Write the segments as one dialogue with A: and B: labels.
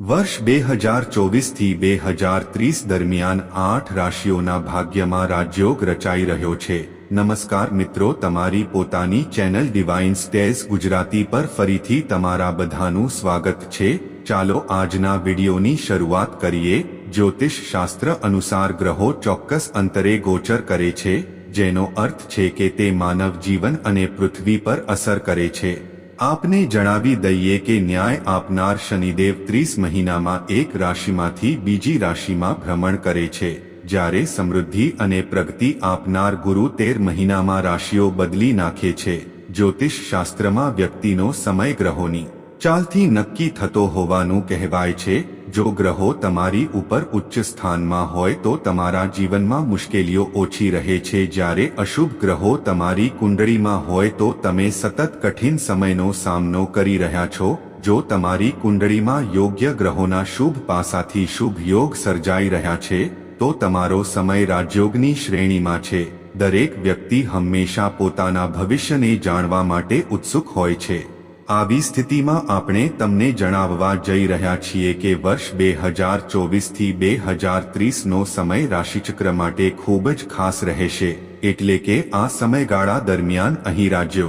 A: વર્ષ બે હજાર ચોવીસથી બે હજાર ત્રીસ દરમિયાન આઠ રાશિઓના ભાગ્યમાં રાજયોગ રચાઈ રહ્યો છે. નમસ્કાર મિત્રો, તમારી પોતાની ચેનલ ડિવાઇન સ્ટેઝ ગુજરાતી પર ફરીથી તમારા બધાનું સ્વાગત છે. ચાલો આજના વિડીયોની શરૂઆત કરીએ. જ્યોતિષ શાસ્ત્ર અનુસાર ગ્રહો ચોક્કસ અંતરે ગોચર કરે છે, જેનો અર્થ છે કે તે માનવ જીવન અને પૃથ્વી પર અસર કરે છે. આપને જણાવી દઈએ કે ન્યાય આપનાર શનિદેવ ત્રીસ મહિનામાં એક રાશિમાંથી બીજી રાશિમાં ભ્રમણ કરે છે. જ્યારે સમૃદ્ધિ અને પ્રગતિ આપનાર ગુરુ તેર મહિનામાં રાશિઓ બદલી નાખે છે. જ્યોતિષ શાસ્ત્રમાં વ્યક્તિનો સમય ગ્રહોની ચાલથી નક્કી થતો હોવાનું કહેવાય છે. જો ગ્રહો તમારી ઉપર ઉચ્ચ સ્થાનમાં હોય તો તમારા જીવનમાં મુશ્કેલીઓ ઓછી રહે છે. જ્યારે અશુભ ગ્રહો તમારી કુંડળીમાં હોય તો તમે સતત કઠિન સમયનો સામનો કરી રહ્યા છો. જો તમારી કુંડળીમાં યોગ્ય ગ્રહોના શુભ પાસાથી શુભ યોગ સર્જાઈ રહ્યા છે, તો તમારો સમય રાજયોગની શ્રેણીમાં છે. દરેક વ્યક્તિ હંમેશા પોતાના ભવિષ્યને જાણવા માટે ઉત્સુક હોય છે. આવી સ્થિતિમાં આપણે તમને જણાવવા જઈ રહ્યા છીએ કે વર્ષ બે હજાર ચોવીસથી બે હજાર ત્રીસનો સમય રાશિચક્ર માટે ખૂબ જ ખાસ રહેશે, એટલે કે આ સમયગાળા દરમિયાન અહીં રાજ્યો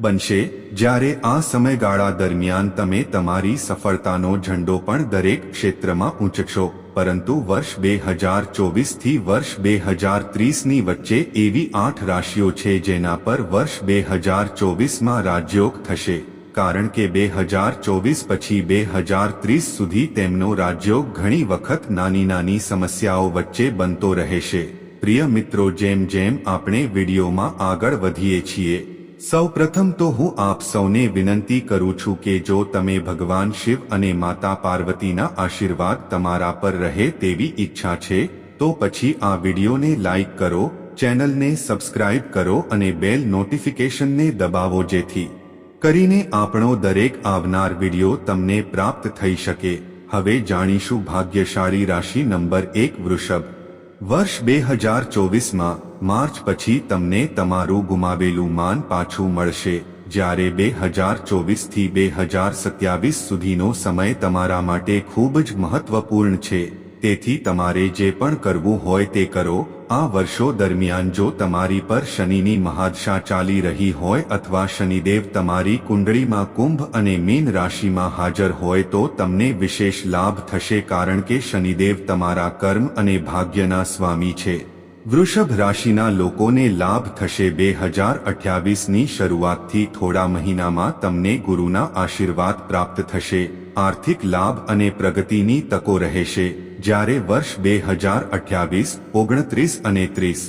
A: બનશે. જ્યારે આ સમયગાળા દરમિયાન તમે તમારી સફળતાનો ઝંડો પણ દરેક ક્ષેત્રમાં ઊંચકશો, પરંતુ વર્ષ બે હજાર ચોવીસથી વર્ષ બે હજાર ત્રીસની વચ્ચે એવી આઠ રાશિઓ છે જેના પર વર્ષ બે હજાર ચોવીસમાં રાજયોગ થશે. કારણ કે બે હજાર ચોવીસ પછી બે હજાર ત્રીસ સુધી તેમનો રાજયોગ ઘણી વખત નાની નાની સમસ્યાઓ વચ્ચે બનતો રહેશે. પ્રિય મિત્રો, જેમ જેમ આપણે વિડીયોમાં આગળ વધીએ છીએ સૌ પ્રથમ તો હું આપ સૌને વિનંતી કરું છું કે જો તમે ભગવાન શિવ અને માતા પાર્વતીના આશીર્વાદ તમારા પર રહે તેવી ઈચ્છા છે, તો પછી આ વિડીયોને લાઈક કરો, ચેનલને સબસ્ક્રાઇબ કરો અને બેલ નોટિફિકેશનને દબાવો જેથી કરીને આપણો દરેક આવનાર વિડિયો તમને પ્રાપ્ત થઈ શકે. હવે જાણીશું ભાગ્યશાળી રાશિ નંબર એક વૃષભ. વર્ષ બે હજાર ચોવીસમાં માર્ચ પછી તમને તમારું ગુમાવેલું માન પાછું મળશે. જ્યારે બે હજાર ચોવીસથી બે હજાર સત્યાવીસ સુધીનો સમય તમારા માટે ખૂબ જ મહત્વપૂર્ણ છે. તેથી તમારે જે પણ કરવું હોય તે કરો. આ વર્ષો દરમિયાન જો તમારી પર શનિની મહાદશા ચાલી રહી હોય અથવા શનિદેવ તમારી કુંડળીમાં કુંભ અને મીન રાશિમાં હાજર હોય તો તમને વિશેષ લાભ થશે કારણ કે શનિદેવ તમારા કર્મ અને ભાગ્યના સ્વામી છે. વૃષભ રાશિના લોકોને લાભ થશે બે હજાર અઠ્યાવીસની શરૂઆતથી થોડા મહિનામાં તમને ગુરુના આશીર્વાદ પ્રાપ્ત થશે. આર્થિક લાભ અને પ્રગતિની તકો રહેશે. જ્યારે વર્ષ બે હજાર અઠ્યાવીસ, ઓગણત્રીસ અને ત્રીસ.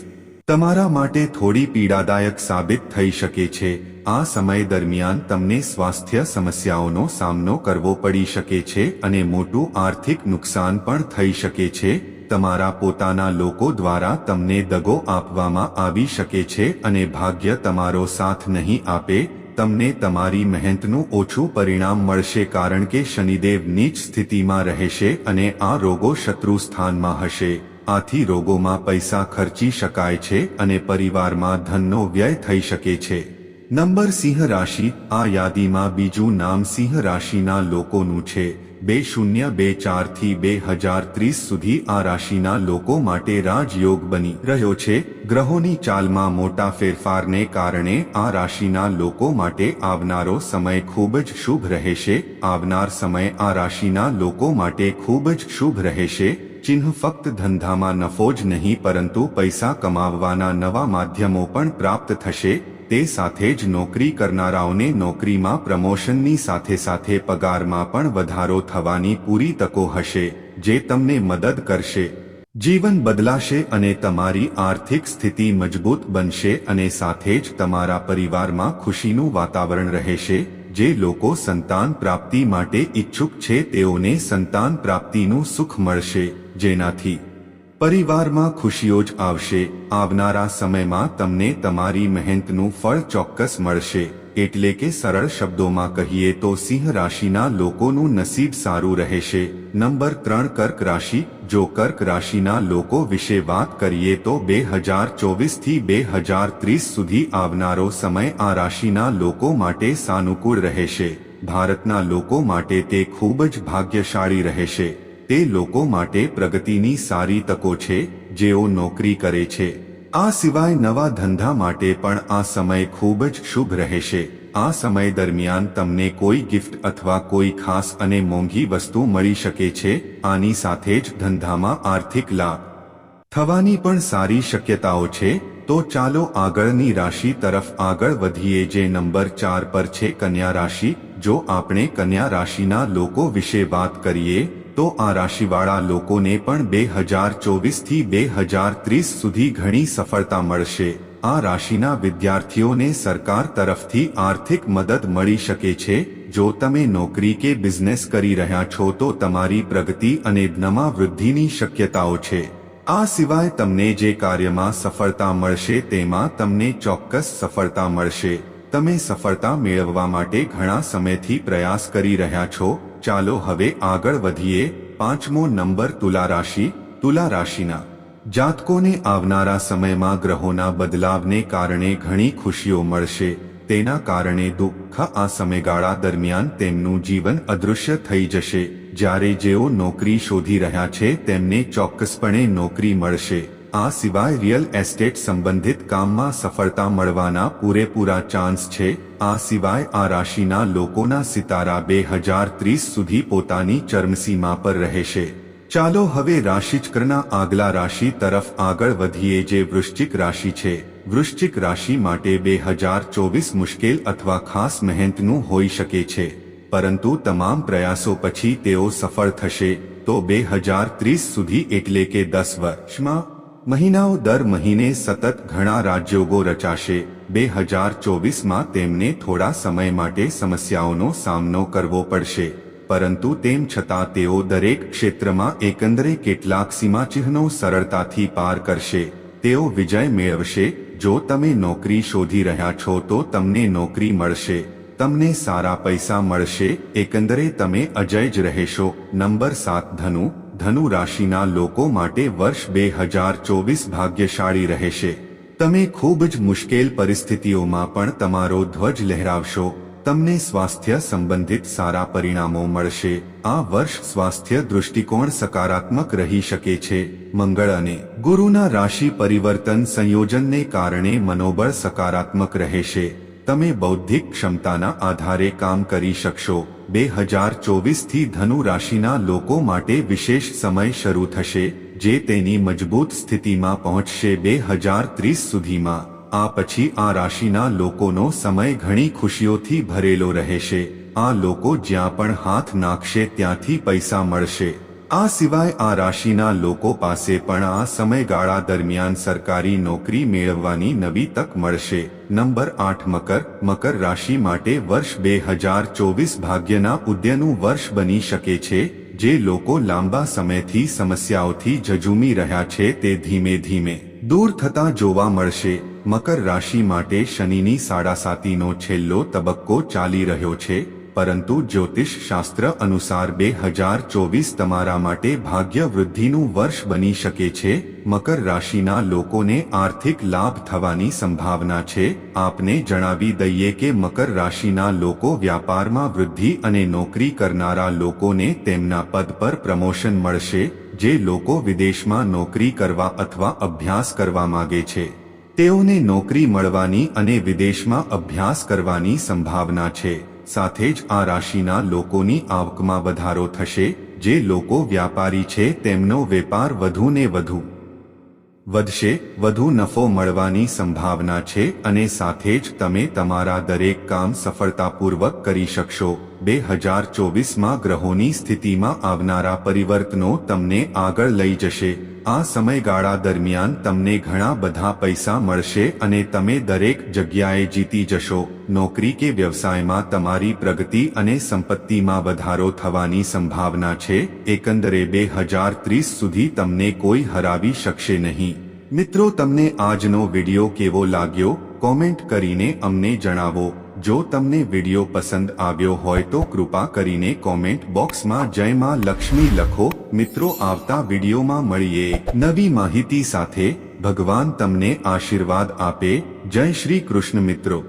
A: તમારા માટે થોડી પીડાદાયક સાબિત થઈ શકે છે. આ સમય દરમિયાન તમને સ્વાસ્થ્ય સમસ્યાઓનો સામનો કરવો પડી શકે છે અને મોટું આર્થિક નુકસાન પણ થઈ શકે છે. તમારા પોતાના લોકો દ્વારા તમને દગો આપવામાં આવી શકે છે અને ભાગ્ય તમારો સાથ નહીં આપે તમને તમારી મહેનતનું ઓછું પરિણામ મળશે કારણ કે શનિદેવ નીચ સ્થિતિમાં રહેશે અને આ રોગો શત્રુ સ્થાનમાં હશે. આથી રોગોમાં પૈસા ખર્ચી શકાય છે અને પરિવારમાં ધનનો વ્યય થઈ શકે છે. નંબર સિંહ રાશિ, આ યાદીમાં બીજું નામ સિંહ રાશિના લોકોનું છે. બે શૂન્ય, બે ચારથી બે હજાર ત્રીસ સુધી આ રાશિના લોકો માટે રાજયોગ બની રહ્યો છે. ગ્રહોની ચાલમાં મોટા ફેરફારને કારણે આ રાશિના લોકો માટે આવનારો સમય ખૂબ જ શુભ રહેશે. આવનાર સમય આ રાશિના લોકો માટે ખૂબ જ શુભ રહેશે. ચિહ્ન ફક્ત ધંધામાં નફો જ નહીં, પરંતુ પૈસા કમાવવાના નવા માધ્યમો પણ પ્રાપ્ત થશે. તે સાથે જ નોકરી કરનારાઓને નોકરીમાં પ્રમોશનની સાથે સાથે પગારમાં પણ વધારો થવાની પૂરી તકો હશે, જે તમને મદદ કરશે. જીવન બદલાશે અને તમારી આર્થિક સ્થિતિ મજબૂત બનશે અને સાથે જ તમારા પરિવારમાં ખુશીનું વાતાવરણ રહેશે, જે લોકો સંતાન પ્રાપ્તિ માટે ઈચ્છુક છે તેઓને સંતાન પ્રાપ્તિનું સુખ મળશે, જેનાથી પરિવારમાં ખુશીઓ જ આવશે. આવનારા સમયમાં તમને તમારી મહેનતનું ફળ ચોક્કસ મળશે. એટલે કે સરળ શબ્દોમાં કહીએ તો સિંહ રાશિના લોકોનું નસીબ સારું રહેશે. નંબર ત્રણ, કર્ક રાશિ. જો કર્ક રાશિના લોકો વિશે વાત કરીએ તો બે હજાર ચોવીસથી બે હજાર ત્રીસ સુધી આવનારો સમય આ રાશિના લોકો માટે સાનુકૂળ રહેશે. ભારતના લોકો માટે તે ખૂબ જ ભાગ્યશાળી રહેશે. તે લોકો માટે પ્રગતિની સારી તકો છે, જેઓ નોકરી કરે છે. આ સિવાય નવા ધંધા માટે પણ આ સમય ખૂબ જ શુભ રહેશે. આ સમય દરમિયાન તમને કોઈ ગિફ્ટ અથવા કોઈ ખાસ અને મોંઘી વસ્તુ મળી શકે છે, આની સાથે જ ધંધામાં આર્થિક લાભ થવાની પણ સારી શક્યતાઓ છે. તો ચાલો આગળની રાશિ તરફ આગળ વધીએ જે નંબર ચાર પર છે કન્યા રાશિ. જો આપણે કન્યા રાશિના લોકો વિશે વાત કરીએ તો આ રાશિવાળા લોકોને પણ બે હજાર ચોવીસથી બે હજાર ત્રીસ સુધી ઘણી સફળતા મળશે. આ રાશિના વિદ્યાર્થીઓને સરકાર તરફથી આર્થિક મદદ મળી શકે છે. જો તમે નોકરી કે બિઝનેસ કરી રહ્યા છો તો તમારી પ્રગતિ અને જ્ઞમાં વૃદ્ધિની શક્યતાઓ છે. આ સિવાય તમને જે કાર્યમાં સફળતા મળશે તેમાં તમને ચોક્કસ સફળતા મળશે. તમે સફળતા મેળવવા માટે ઘણા સમયથી પ્રયાસ કરી રહ્યા છો. ચાલો હવે આગળ વધીએ પાંચમો નંબર તુલા રાશિ, તુલા રાશિના. જાતકોને આવનારા સમયમાં ગ્રહોના બદલાવને કારણે ઘણી ખુશીઓ મળશે. તેના કારણે દુઃખ આ સમયગાળા દરમિયાન તેમનું જીવન અદૃશ્ય થઈ જશે. જ્યારે જેઓ નોકરી શોધી રહ્યા છે તેમને ચોક્કસપણે નોકરી મળશે. આ સિવાય રિયલ એસ્ટેટ સંબંધિત કામમાં સફળતા મળવાના પૂરેપૂરા ચાન્સ છે. આ સિવાય આ રાશિના લોકોના સિતારા બે હજાર ત્રીસ સુધી પોતાની ચરમસીમા પર રહેશે. ચાલો હવે રાશિચક્રના આગલા રાશિ તરફ આગળ વધીએ જે વૃશ્ચિક રાશિ છે. વૃશ્ચિક રાશિ માટે બે હજાર ચોવીસ મુશ્કેલ અથવા ખાસ મહેનતનું હોઈ શકે છે. પરંતુ તમામ પ્રયાસો પછી તેઓ સફળ થશે. તો બે હજાર ત્રીસ સુધી એટલે કે દસ વર્ષમાં મહિનાઓ દર મહિને સતત ઘણા રાજયોગો રચાશે. બે હજાર ચોવીસમાં તેમને થોડા સમય માટે સમસ્યાઓનો સામનો કરવો પડશે. પરંતુ તેમ છતાં તેઓ દરેક ક્ષેત્રમાં એકંદરે કેટલાક સીમાચિહ્નો સરળતાથી પાર કરશે. તેઓ વિજય મેળવશે. જો તમે નોકરી શોધી રહ્યા છો તો તમને નોકરી મળશે. તમને સારા પૈસા મળશે. એકંદરે તમે અજય જ રહેશો. નંબર સાત ધનુ ધનુ રાશિના લોકો માટે વર્ષ બે હજાર ચોવીસ ભાગ્યશાળી રહેશે. તમે ખૂબ જ મુશ્કેલ પરિસ્થિતિઓમાં પણ તમારો ધ્વજ લહેરાવશો. તમને સ્વાસ્થ્ય સંબંધિત સારા પરિણામો મળશે. આ વર્ષ સ્વાસ્થ્ય દૃષ્ટિકોણ સકારાત્મક રહી શકે છે. મંગળ અને ગુરુના રાશિ પરિવર્તન સંયોજનને કારણે મનોબળ સકારાત્મક રહેશે. તમે બૌદ્ધિક ક્ષમતાના આધારે કામ કરી શકશો. બે હજાર ચોવીસથી ધનુ રાશિના લોકો માટે વિશેષ સમય શરૂ થશે, જે તેની મજબૂત સ્થિતિમાં પહોંચશે બે હજાર ત્રીસ સુધીમાં. આ પછી આ રાશિના લોકોનો સમય ઘણી ખુશીઓથી ભરેલો રહેશે. આ લોકો જ્યાં પણ હાથ નાખશે ત્યાંથી પૈસા મળશે. આ સિવાય આ રાશિના લોકો પાસે પણ આ સમયગાળા દરમિયાન સરકારી નોકરી મેળવવાની નવી તક મળશે. નંબર આઠ, મકર. મકર રાશિ માટે વર્ષ બે હજાર ચોવીસ ભાગ્યના ઉદ્યનું વર્ષ બની શકે છે. જે લોકો લાંબા સમયથી સમસ્યાઓથી જજુમી રહ્યા છે તે ધીમે ધીમે દૂર થતા જોવા મળશે. મકર રાશિ માટે શનિની સાડા સાતીનો છેલ્લો તબક્કો ચાલી રહ્યો છે. પરંતુ જ્યોતિષ શાસ્ત્ર અનુસાર બે હજાર ચોવીસ તમારા માટે ભાગ્ય વૃદ્ધિનું વર્ષ બની શકે છે. મકર રાશિના લોકોને આર્થિક લાભ થવાની સંભાવના છે. આપને જણાવી દઈએ કે મકર રાશિના લોકો વ્યાપારમાં વૃદ્ધિ અને નોકરી કરનારા લોકોને તેમના પદ પર પ્રમોશન મળશે, જે લોકો વિદેશમાં નોકરી કરવા અથવા અભ્યાસ કરવા માગે છે. તેઓને નોકરી મળવાની અને વિદેશમાં અભ્યાસ કરવાની સંભાવના છે. સાથે જ આ રાશિના લોકોની આવકમાં વધારો થશે, જે લોકો વ્યાપારી છે, તેમનો વેપાર વધુ ને વધુ વધશે, વધુ નફો મળવાની સંભાવના છે, અને સાથે જ તમે તમારા દરેક કામ સફળતાપૂર્વક કરી શકશો. બે હજાર ચોવીસમાં ગ્રહોની સ્થિતિમાં આવનારા પરિવર્તનો તમને આગળ લઈ જશે. આ સમયગાળા દરમિયાન તમને ઘણા બધા પૈસા મળશે અને તમે દરેક જગ્યાએ જીતી જશો. નોકરી કે વ્યવસાયમાં તમારી પ્રગતિ અને સંપત્તિમાં વધારો થવાની સંભાવના છે. એકંદરે બે હજાર ત્રીસ સુધી તમને કોઈ હરાવી શકશે નહીં. મિત્રો, તમને આજનો વિડિયો કેવો લાગ્યો? કોમેન્ટ કરીને અમને જણાવો. જો તમને વિડિયો પસંદ આવ્યો હોય તો કૃપા કરીને કોમેન્ટ બોક્સમાં જય માં લક્ષ્મી લખો. મિત્રો, આવતા વિડિયોમાં મળીએ નવી માહિતી સાથે. ભગવાન તમને આશીર્વાદ આપે. જય શ્રી કૃષ્ણ મિત્રો.